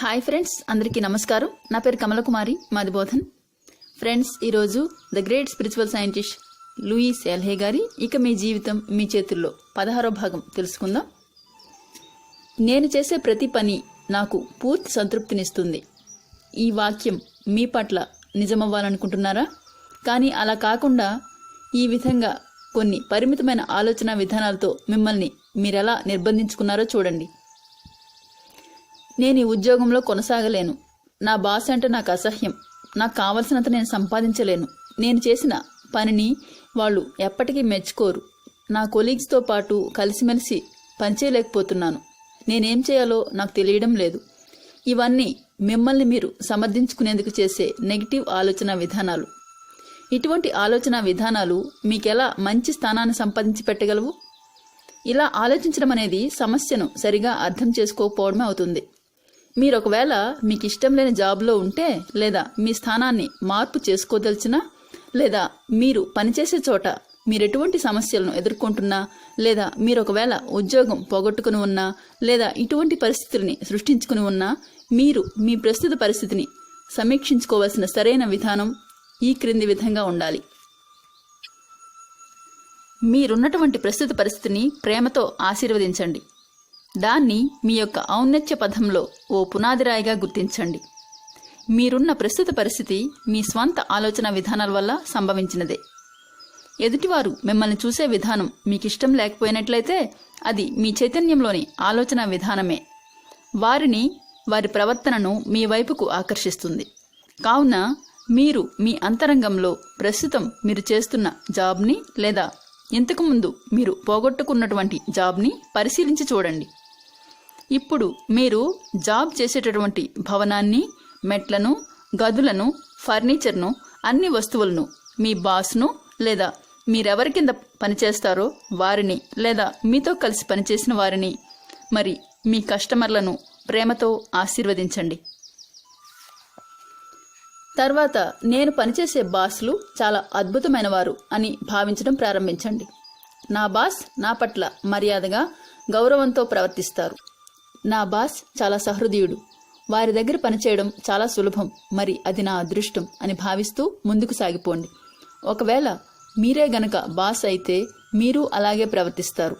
Hi friends అందరికీ నమస్కారం. నా పేరు కమలకుమారి మాది బోధన్. ఫ్రెండ్స్ ఈరోజు the great spiritual scientist Louise L Hay గారి ఇక మీ జీవితం మీ చేతుల్లో. పదహారో భాగం తెలుసుకుందాం. నేను చేసే ప్రతి పని నాకు పూర్తి సంతృప్తినిస్తుంది. ఈ వాక్యం మీ పట్ల నిజమవ్వాలనుకుంటున్నారా? కానీ అలా కాకుండా ఈ విధంగా కొన్ని పరిమితమైన ఆలోచన విధానాలతో మిమ్మల్ని మీరెలా నిర్బంధించుకున్నారో చూడండి. నేను ఈ ఉద్యోగంలో కొనసాగలేను. నా బాస్ అంటే నాకు అసహ్యం. నాకు కావలసినంత నేను సంపాదించలేను. నేను చేసిన పనిని వాళ్ళు ఎప్పటికీ మెచ్చుకోరు. నా కొలీగ్స్తో పాటు కలిసిమెలిసి పనిచేయలేకపోతున్నాను. నేనేం చేయాలో నాకు తెలియడం లేదు. ఇవన్నీ మిమ్మల్ని మీరు సమర్థించుకునేందుకు చేసే నెగిటివ్ ఆలోచన విధానాలు. ఇటువంటి ఆలోచన విధానాలు మీకెలా మంచి స్థానాన్ని సంపాదించి పెట్టగలవు? ఇలా ఆలోచించడం అనేది సమస్యను సరిగా అర్థం చేసుకోకపోవడమే అవుతుంది. మీరు ఒకవేళ మీకు ఇష్టం లేని జాబ్లో ఉంటే లేదా మీ స్థానాన్ని మార్పు చేసుకోదలిచినా లేదా మీరు పనిచేసే చోట మీరు ఎటువంటి సమస్యలను ఎదుర్కొంటున్నా లేదా మీరు ఒకవేళ ఉద్యోగం పోగొట్టుకుని ఉన్నా లేదా ఇటువంటి పరిస్థితుల్ని సృష్టించుకుని ఉన్నా మీరు మీ ప్రస్తుత పరిస్థితిని సమీక్షించుకోవాల్సిన సరైన విధానం ఈ క్రింది విధంగా ఉండాలి. మీరున్నటువంటి ప్రస్తుత పరిస్థితిని ప్రేమతో ఆశీర్వదించండి. దాన్ని మీ యొక్క ఔన్నత్య పథంలో ఓ పునాదిరాయిగా గుర్తించండి. మీరున్న ప్రస్తుత పరిస్థితి మీ స్వంత ఆలోచన విధానాల వల్ల సంభవించినదే. ఎదుటివారు మిమ్మల్ని చూసే విధానం మీకిష్టం లేకపోయినట్లయితే అది మీ చైతన్యంలోని ఆలోచన విధానమే. వారిని వారి ప్రవర్తనను మీ వైపుకు ఆకర్షిస్తుంది. కావున మీరు మీ అంతరంగంలో ప్రస్తుతం మీరు చేస్తున్న జాబ్ని లేదా ఇంతకుముందు మీరు పోగొట్టుకున్నటువంటి జాబ్ని పరిశీలించి చూడండి. ఇప్పుడు మీరు జాబ్ చేసేటటువంటి భవనాన్ని మెట్లను గదులను ఫర్నిచర్ను అన్ని వస్తువులను మీ బాస్ను లేదా మీరెవరి కింద పనిచేస్తారో వారిని లేదా మీతో కలిసి పనిచేసిన వారిని మరి మీ కస్టమర్లను ప్రేమతో ఆశీర్వదించండి. తర్వాత నేను పనిచేసే బాస్లు చాలా అద్భుతమైన వారు అని భావించడం ప్రారంభించండి. నా బాస్ నా పట్ల మర్యాదగా గౌరవంతో ప్రవర్తిస్తారు. నా బాస్ చాలా సహృదయుడు. వారి దగ్గర పనిచేయడం చాలా సులభం. మరి అది నా అదృష్టం అని భావిస్తూ ముందుకు సాగిపోండి. ఒకవేళ మీరే గనక బాస్ అయితే మీరు అలాగే ప్రవర్తిస్తారు.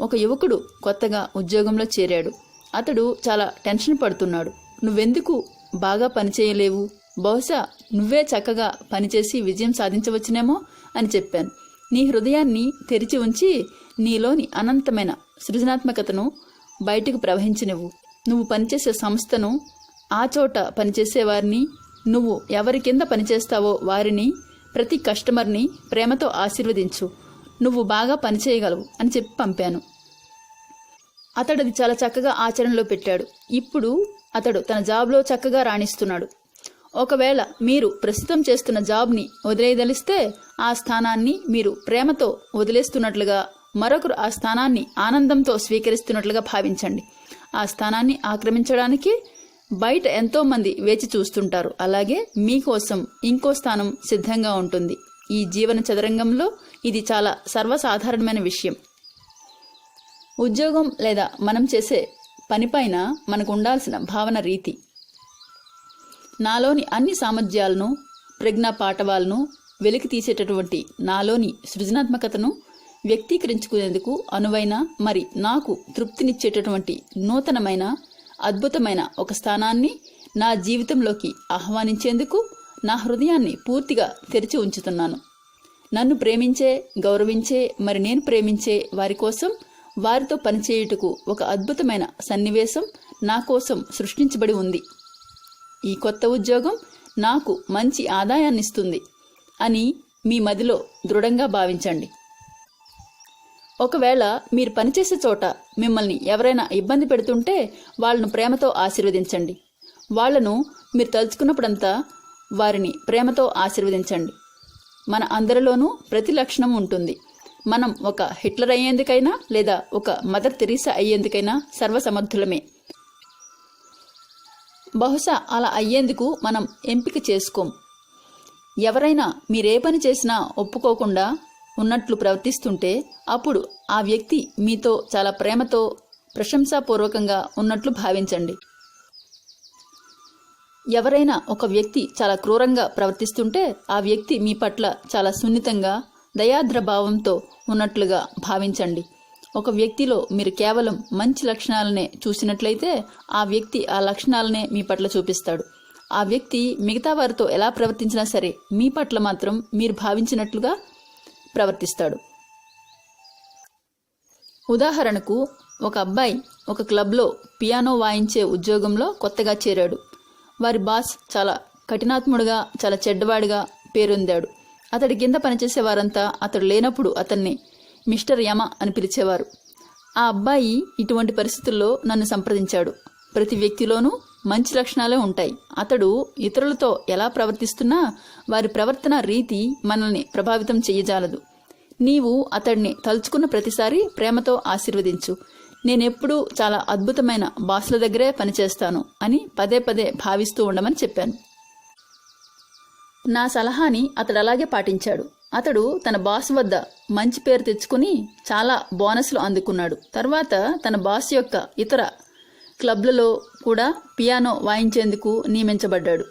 ఒక యువకుడు కొత్తగా ఉద్యోగంలో చేరాడు. అతడు చాలా టెన్షన్ పడుతున్నాడు. నువ్వెందుకు బాగా పనిచేయలేవు బహుశా నువ్వే చక్కగా పనిచేసి విజయం సాధించవచ్చునేమో అని చెప్పాను. నీ హృదయాన్ని తెరిచి ఉంచి నీలోని అనంతమైన సృజనాత్మకతను బయటకు ప్రవహించనివ్వు నువ్వు పనిచేసే సంస్థను ఆ చోట పనిచేసేవారిని నువ్వు ఎవరి కింద పనిచేస్తావో వారిని ప్రతి కస్టమర్ని ప్రేమతో ఆశీర్వదించు. నువ్వు బాగా పనిచేయగలవు అని చెప్పి పంపాను. అతడు చాలా చక్కగా ఆచరణలో పెట్టాడు. ఇప్పుడు అతడు తన జాబ్లో చక్కగా రాణిస్తున్నాడు. ఒకవేళ మీరు ప్రస్తుతం చేస్తున్న జాబ్ని వదిలేయదలిస్తే ఆ స్థానాన్ని మీరు ప్రేమతో వదిలేస్తున్నట్లుగా మరొకరు ఆ స్థానాన్ని ఆనందంతో స్వీకరిస్తున్నట్లుగా భావించండి. ఆ స్థానాన్ని ఆక్రమించడానికి బయట ఎంతోమంది వేచి చూస్తుంటారు. అలాగే మీకోసం ఇంకో స్థానం సిద్ధంగా ఉంటుంది. ఈ జీవన చదరంగంలో ఇది చాలా సర్వసాధారణమైన విషయం. ఉద్యోగం లేదా మనం చేసే పనిపైన మనకు ఉండాల్సిన భావన రీతి. నాలోని అన్ని సామర్థ్యాలను ప్రజ్ఞా పాఠవాలను వెలికి తీసేటటువంటి నాలోని సృజనాత్మకతను వ్యక్తీకరించుకునేందుకు అనువైన మరి నాకు తృప్తినిచ్చేటటువంటి నూతనమైన అద్భుతమైన ఒక స్థానాన్ని నా జీవితంలోకి ఆహ్వానించేందుకు నా హృదయాన్ని పూర్తిగా తెరిచి ఉంచుతున్నాను. నన్ను ప్రేమించే గౌరవించే మరి నేను ప్రేమించే వారి కోసం వారితో పనిచేయుటకు ఒక అద్భుతమైన సన్నివేశం నా కోసం సృష్టించబడి ఉంది. ఈ కొత్త ఉద్యోగం నాకు మంచి ఆదాయాన్నిస్తుంది అని మీ మదిలో దృఢంగా భావించండి. ఒకవేళ మీరు పనిచేసే చోట మిమ్మల్ని ఎవరైనా ఇబ్బంది పెడుతుంటే వాళ్ళను ప్రేమతో ఆశీర్వదించండి. వాళ్ళను మీరు తలుచుకున్నప్పుడంతా వారిని ప్రేమతో ఆశీర్వదించండి. మన అందరిలోనూ ప్రతి లక్షణం ఉంటుంది. మనం ఒక హిట్లర్ అయ్యేందుకైనా లేదా ఒక మదర్ తెరీసా అయ్యేందుకైనా సర్వసమర్థులమే. బహుశా అలా అయ్యేందుకు మనం ఎంపిక చేసుకోం. ఎవరైనా మీరే పని చేసినా ఒప్పుకోకుండా ఉన్నట్లు ప్రవర్తిస్తుంటే అప్పుడు ఆ వ్యక్తి మీతో చాలా ప్రేమతో ప్రశంసాపూర్వకంగా ఉన్నట్లు భావించండి. ఎవరైనా ఒక వ్యక్తి చాలా క్రూరంగా ప్రవర్తిస్తుంటే ఆ వ్యక్తి మీ పట్ల చాలా సున్నితంగా దయాద్ర భావంతో ఉన్నట్లుగా భావించండి. ఒక వ్యక్తిలో మీరు కేవలం మంచి లక్షణాలనే చూసినట్లయితే ఆ వ్యక్తి ఆ లక్షణాలనే మీ పట్ల చూపిస్తాడు. ఆ వ్యక్తి మిగతా వారితో ఎలా ప్రవర్తించినా సరే మీ పట్ల మాత్రం మీరు భావించినట్లుగా ప్రవర్తిస్తాడు. ఉదాహరణకు ఒక అబ్బాయి ఒక క్లబ్లో పియానో వాయించే ఉద్యోగంలో కొత్తగా చేరాడు. వారి బాస్ చాలా కఠినాత్ముడుగా చాలా చెడ్డవాడిగా పేరొందాడు. అతడి కింద పనిచేసే వారంతా అతడు లేనప్పుడు అతన్ని మిస్టర్ యమ అని పిలిచేవారు. ఆ అబ్బాయి ఇటువంటి పరిస్థితుల్లో నన్ను సంప్రదించాడు. ప్రతి వ్యక్తిలోనూ మంచి లక్షణాలే ఉంటాయి. అతడు ఇతరులతో ఎలా ప్రవర్తిస్తున్నా వారి ప్రవర్తన రీతి మనల్ని ప్రభావితం చెయ్యజాలదు. నీవు అతడిని తలుచుకున్న ప్రతిసారి ప్రేమతో ఆశీర్వదించు. నేనెప్పుడూ చాలా అద్భుతమైన బాసుల దగ్గరే పనిచేస్తాను అని పదే పదే భావిస్తూ ఉండమని చెప్పాను. నా సలహాని అతడు అలాగే పాటించాడు. అతడు తన బాస్ వద్ద మంచి పేరు తెచ్చుకుని చాలా బోనస్లు అందుకున్నాడు. తర్వాత తన బాస్ యొక్క ఇతర క్లబ్లలో కూడా పియానో వాయించేందుకు నియమించబడ్డాడు.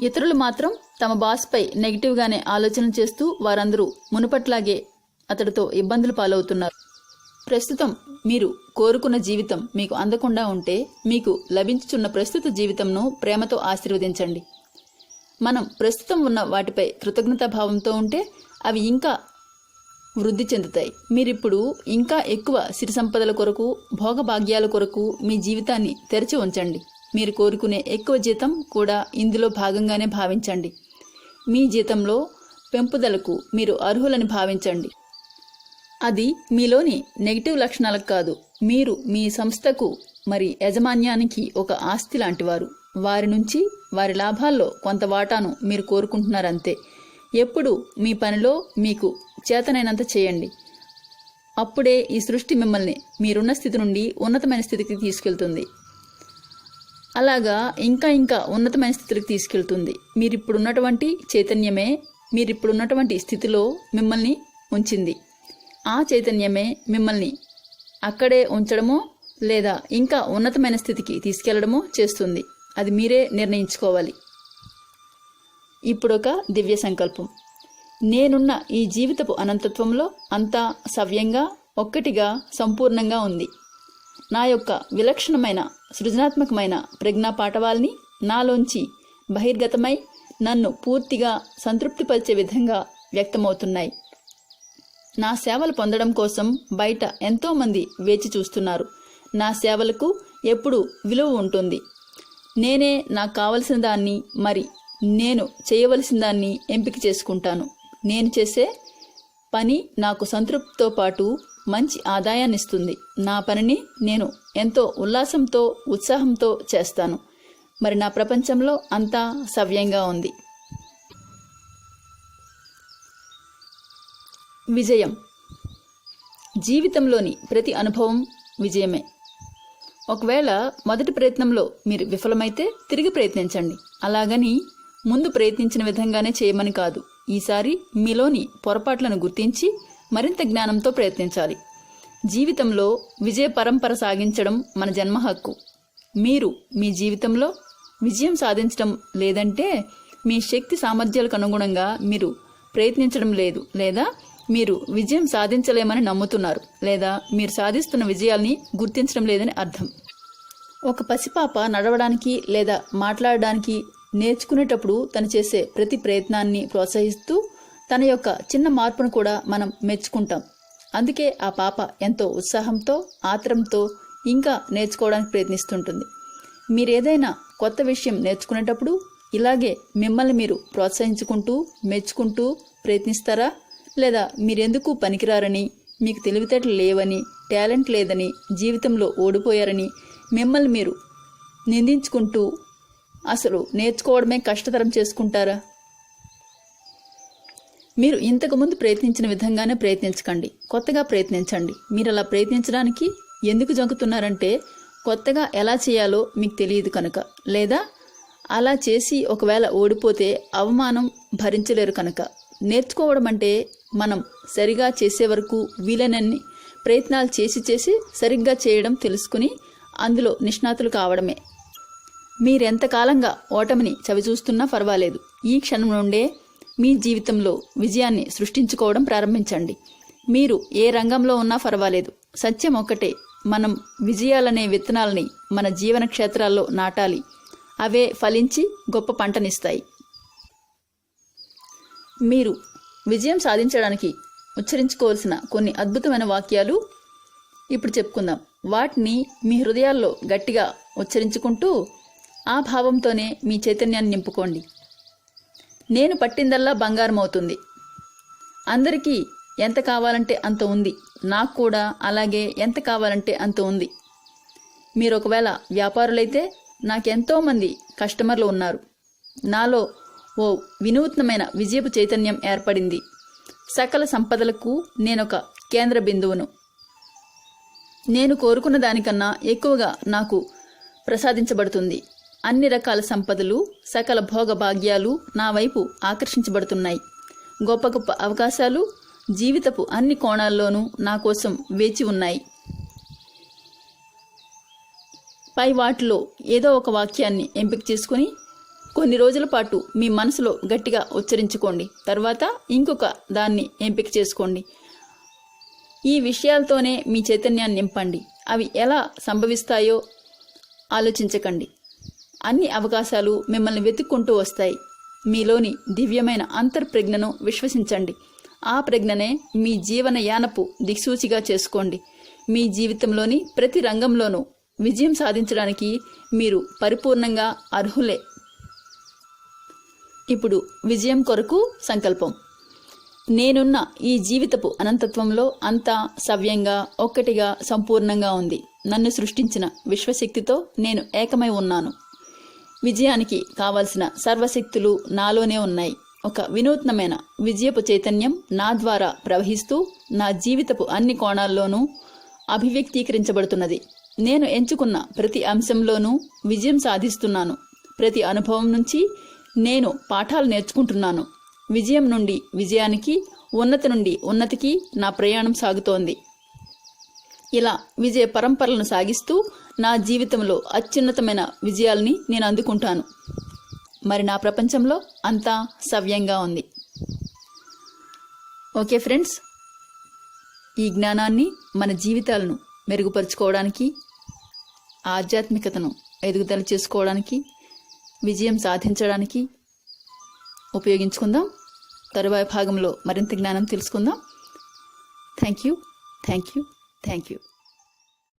ఇతరులు మాత్రం తమ బాస్పై నెగిటివ్గానే ఆలోచన చేస్తూ వారందరూ మునుపట్లాగే అతడితో ఇబ్బందులు పాలవుతున్నారు. ప్రస్తుతం మీరు కోరుకున్న జీవితం మీకు అందకుండా ఉంటే మీకు లభించుచున్న ప్రస్తుత జీవితంను ప్రేమతో ఆశీర్వదించండి. మనం ప్రస్తుతం ఉన్న వాటిపై కృతజ్ఞతాభావంతో ఉంటే అవి ఇంకా వృద్ధి చెందుతాయి. మీరిప్పుడు ఇంకా ఎక్కువ సిరి సంపదల కొరకు భోగభాగ్యాల కొరకు మీ జీవితాన్ని తెరిచి ఉంచండి. మీరు కోరుకునే ఎక్కువ జీతం కూడా ఇందులో భాగంగానే భావించండి. మీ జీతంలో పెంపుదలకు మీరు అర్హులని భావించండి. అది మీలోని నెగిటివ్ లక్షణాలకు కాదు. మీరు మీ సంస్థకు మరి యజమాన్యానికి ఒక ఆస్తి లాంటివారు. వారి నుంచి వారి లాభాల్లో కొంత వాటాను మీరు కోరుకుంటున్నారంతే. ఎప్పుడు మీ పనిలో మీకు చేతనైనంత చేయండి. అప్పుడే ఈ సృష్టి మిమ్మల్ని మీరున్న స్థితి నుండి ఉన్నతమైన స్థితికి తీసుకెళ్తుంది. అలాగా ఇంకా ఇంకా ఉన్నతమైన స్థితికి తీసుకెళ్తుంది. మీరిప్పుడున్నటువంటి చైతన్యమే మీరిప్పుడున్నటువంటి స్థితిలో మిమ్మల్ని ఉంచింది. ఆ చైతన్యమే మిమ్మల్ని అక్కడే ఉంచడమో లేదా ఇంకా ఉన్నతమైన స్థితికి తీసుకెళ్ళడమో చేస్తుంది. అది మీరే నిర్ణయించుకోవాలి. ఇప్పుడొక దివ్య సంకల్పం. నేనున్న ఈ జీవితపు అనంతత్వంలో అంతా సవ్యంగా ఒక్కటిగా సంపూర్ణంగా ఉంది. నా యొక్క విలక్షణమైన సృజనాత్మకమైన ప్రజ్ఞా పాఠవాల్ని నాలోంచి బహిర్గతమై నన్ను పూర్తిగా సంతృప్తిపరిచే విధంగా వ్యక్తమవుతున్నాయి. నా సేవలు పొందడం కోసం బయట ఎంతోమంది వేచి చూస్తున్నారు. నా సేవలకు ఎప్పుడు విలువ ఉంటుంది. నేనే నాకు కావలసిన దాన్ని మరి నేను చేయవలసిన దాన్ని ఎంపిక చేసుకుంటాను. నేను చేసే పని నాకు సంతృప్తితో పాటు మంచి ఆదాయాన్ని ఇస్తుంది నా పనిని నేను ఎంతో ఉల్లాసంతో ఉత్సాహంతో చేస్తాను. మరి నా ప్రపంచంలో అంతా సవ్యంగా ఉంది. విజయం. జీవితంలోని ప్రతి అనుభవం విజయమే. ఒకవేళ మొదటి ప్రయత్నంలో మీరు విఫలమైతే తిరిగి ప్రయత్నించండి. అలాగని ముందు ప్రయత్నించిన విధంగానే చేయమని కాదు. ఈసారి మీలోని పొరపాట్లను గుర్తించి మరింత జ్ఞానంతో ప్రయత్నించాలి. జీవితంలో విజయ పరంపర సాగించడం మన జన్మ హక్కు. మీరు మీ జీవితంలో విజయం సాధించడం లేదంటే మీ శక్తి సామర్థ్యాలకు అనుగుణంగా మీరు ప్రయత్నించడం లేదు లేదా మీరు విజయం సాధించలేమని నమ్ముతున్నారు లేదా మీరు సాధిస్తున్న విజయాల్ని గుర్తించడం లేదని అర్థం. ఒక పసిపాప నడవడానికి లేదా మాట్లాడడానికి నేర్చుకునేటప్పుడు తను చేసే ప్రతి ప్రయత్నాన్ని ప్రోత్సహిస్తూ తన యొక్క చిన్న మార్పును కూడా మనం మెచ్చుకుంటాం. అందుకే ఆ పాప ఎంతో ఉత్సాహంతో ఆత్రంతో ఇంకా నేర్చుకోవడానికి ప్రయత్నిస్తుంటుంది. మీరేదైనా కొత్త విషయం నేర్చుకునేటప్పుడు ఇలాగే మిమ్మల్ని మీరు ప్రోత్సహించుకుంటూ మెచ్చుకుంటూ ప్రయత్నిస్తారా? లేదా మీరెందుకు పనికిరారని మీకు తెలివితేటలు లేవని టాలెంట్ లేదని జీవితంలో ఓడిపోయారని మిమ్మల్ని మీరు నిందించుకుంటూ అసలు నేర్చుకోవడమే కష్టతరం చేసుకుంటారా? మీరు ఇంతకుముందు ప్రయత్నించిన విధంగానే ప్రయత్నించకండి. కొత్తగా ప్రయత్నించండి. మీరు అలా ప్రయత్నించడానికి ఎందుకు జంకుతున్నారంటే కొత్తగా ఎలా చేయాలో మీకు తెలియదు కనుక. లేదా అలా చేసి ఒకవేళ ఓడిపోతే అవమానం భరించలేరు కనుక. నేర్చుకోవడం అంటే మనం సరిగా చేసే వరకు వీలైనన్ని ప్రయత్నాలు చేసి చేసి సరిగ్గా చేయడం తెలుసుకుని అందులో నిష్ణాతులు కావడమే. మీరెంతకాలంగా ఓటమిని చవిచూస్తున్నా పర్వాలేదు. ఈ క్షణం నుండే మీ జీవితంలో విజయాన్ని సృష్టించుకోవడం ప్రారంభించండి. మీరు ఏ రంగంలో ఉన్నా పర్వాలేదు. సత్యం ఒక్కటే. మనం విజయాలనే విత్తనాలని మన జీవన క్షేత్రాల్లో నాటాలి. అవే ఫలించి గొప్ప పంటనిస్తాయి. మీరు విజయం సాధించడానికి ఉచ్చరించుకోవాల్సిన కొన్ని అద్భుతమైన వాక్యాలు ఇప్పుడు చెప్పుకుందాం. వాటిని మీ హృదయాల్లో గట్టిగా ఉచ్చరించుకుంటూ ఆ భావంతోనే మీ చైతన్యాన్ని నింపుకోండి. నేను పట్టిందల్లా బంగారం అవుతుంది అందరికీ ఎంత కావాలంటే అంత ఉంది. నాకు కూడా అలాగే ఎంత కావాలంటే అంత ఉంది. మీరు ఒకవేళ వ్యాపారులైతే నాకెంతోమంది కస్టమర్లు ఉన్నారు. నాలో ఓ వినూత్నమైన విజయపు చైతన్యం ఏర్పడింది. సకల సంపదలకు నేనొక కేంద్ర బిందువును. నేను కోరుకున్న దానికన్నా ఎక్కువగా నాకు ప్రసాదించబడుతుంది. అన్ని రకాల సంపదలు సకల భోగభాగ్యాలు నా వైపు ఆకర్షించబడుతున్నాయి. గొప్ప గొప్ప అవకాశాలు జీవితపు అన్ని కోణాల్లోనూ నా కోసం వేచి ఉన్నాయి. పై వాటిలో ఏదో ఒక వాక్యాన్ని ఎంపిక చేసుకుని కొన్ని రోజుల పాటు మీ మనసులో గట్టిగా ఉచ్చరించుకోండి. తర్వాత ఇంకొక దాన్ని ఎంపిక చేసుకోండి. ఈ విషయాలతోనే మీ చైతన్యాన్ని నింపండి. అవి ఎలా సంభవిస్తాయో ఆలోచించకండి. అన్ని అవకాశాలు మిమ్మల్ని వెతుక్కుంటూ వస్తాయి. మీలోని దివ్యమైన అంతర్ప్రజ్ఞను విశ్వసించండి. ఆ ప్రజ్ఞనే మీ జీవన యానపు దిక్సూచిగా చేసుకోండి. మీ జీవితంలోని ప్రతి రంగంలోనూ విజయం సాధించడానికి మీరు పరిపూర్ణంగా అర్హులే. ఇప్పుడు విజయం కొరకు సంకల్పం. నేనున్న ఈ జీవితపు అనంతత్వంలో అంతా సవ్యంగా ఒక్కటిగా సంపూర్ణంగా ఉంది. నన్ను సృష్టించిన విశ్వశక్తితో నేను ఏకమై ఉన్నాను. విజయానికి కావలసిన సర్వశక్తులు నాలోనే ఉన్నాయి. ఒక వినూత్నమైన విజయపు చైతన్యం నా ద్వారా ప్రవహిస్తూ నా జీవితపు అన్ని కోణాల్లోనూ అభివ్యక్తీకరించబడుతున్నది. నేను ఎంచుకున్న ప్రతి అంశంలోనూ విజయం సాధిస్తున్నాను. ప్రతి అనుభవం నుంచి నేను పాఠాలు నేర్చుకుంటున్నాను. విజయం నుండి విజయానికి ఉన్నతి నుండి ఉన్నతికి నా ప్రయాణం సాగుతోంది. ఇలా విజయ పరంపరలను సాగిస్తూ నా జీవితంలో అత్యున్నతమైన విజయాల్ని నేను అందుకుంటాను. మరి నా ప్రపంచంలో అంతా సవ్యంగా ఉంది. ఓకే ఫ్రెండ్స్ ఈ జ్ఞానాన్ని మన జీవితాలను మెరుగుపరుచుకోవడానికి ఆధ్యాత్మికతను ఎదుగుదల చేసుకోవడానికి విజయం సాధించడానికి ఉపయోగించుకుందాం. తరువాయి భాగంలో మరింత జ్ఞానం తెలుసుకుందాం. Thank you thank you thank you